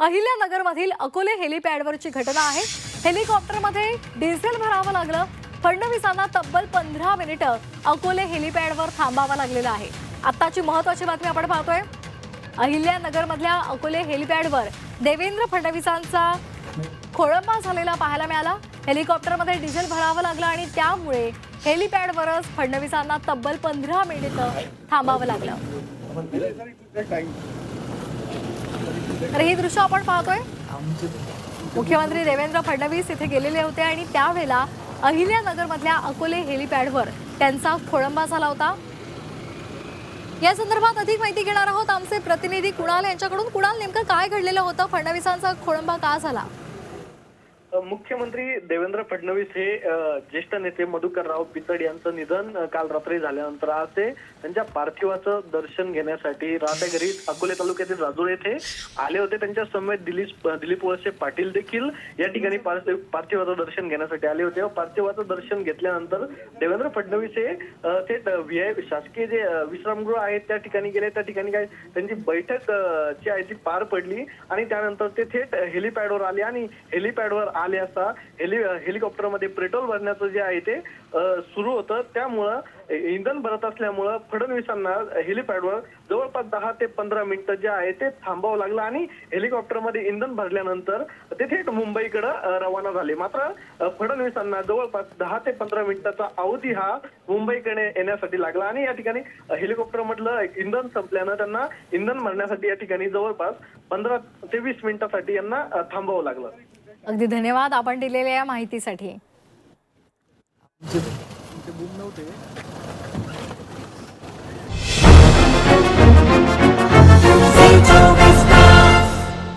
अहिल्यानगरमधील अकोले हेलिपॅडवरची घटना आहे. हेलिकॉप्टरमध्ये डिझेल भरावं लागलं. फडणवीसांना तब्बल पंधरा मिनिटं अकोले हेलिपॅडवर थांबावं लागलेलं आहे. आत्ताची महत्वाची बातमी आपण पाहतोय. अहिल्यानगरमधल्या अकोले हेलिपॅडवर देवेंद्र फडणवीसांचा खोळंबा झालेला पाहायला मिळाला. हेलिकॉप्टरमध्ये डिझेल भरावं लागलं आणि त्यामुळे हेलिपॅडवरच फडणवीसांना तब्बल पंधरा मिनिटं थांबावं लागलं. तर ही दृश्य आपण पाहतोय. मुख्यमंत्री देवेंद्र फडणवीस इथे गेलेले होते आणि त्यावेळेला अहिल्यानगरमधल्या अकोले हेलिपॅडवर त्यांचा खोळंबा झाला होता. या संदर्भात अधिक माहिती घेणार आहोत आमचे प्रतिनिधी कुणाल यांच्याकडून. कुणाल नेमकं काय घडलेलं होतं? फडणवीसांचा खोळंबा का झाला? मुख्यमंत्री देवेंद्र फडणवीस हे ज्येष्ठ नेते मधुकरराव पिचड यांचं निधन काल रात्री झाल्यानंतर आज ते त्यांच्या पार्थिवाचं दर्शन घेण्यासाठी राहत्या घरी अकोले तालुक्यातील राजूर येथे आले होते. त्यांच्या समेत दिलीप दिलीप वळसे पाटील देखील या ठिकाणी पार्थिवाचं दर्शन घेण्यासाठी आले होते. पार्थिवाचं दर्शन घेतल्यानंतर देवेंद्र फडणवीस हे ते थेट शासकीय जे विश्रामगृह आहेत त्या ठिकाणी गेले. त्या ठिकाणी काय त्यांची बैठक जी आहे ती पार पडली आणि त्यानंतर ते थेट हेलिपॅडवर आले आणि हेलिपॅडवर आले असता हेलि हेलिकॉप्टरमध्ये पेट्रोल भरण्याचं जे आहे ते सुरू होतं. त्यामुळं इंधन भरत असल्यामुळं फडणवीसांना हेलिपॅडवर जवळपास दहा ते पंधरा मिनिटं जे आहे ते थांबावं लागलं आणि हेलिकॉप्टरमध्ये इंधन भरल्यानंतर ते थेट मुंबईकडे रवाना झाले. मात्र फडणवीसांना जवळपास दहा ते पंधरा मिनिटाचा अवधी हा मुंबईकडे येण्यासाठी लागला आणि या ठिकाणी हेलिकॉप्टर मधलं इंधन संपल्यानं त्यांना इंधन भरण्यासाठी या ठिकाणी जवळपास पंधरा ते वीस मिनिटासाठी यांना थांबावं लागलं. अगदी धन्यवाद आपण दिलेल्या या माहितीसाठी.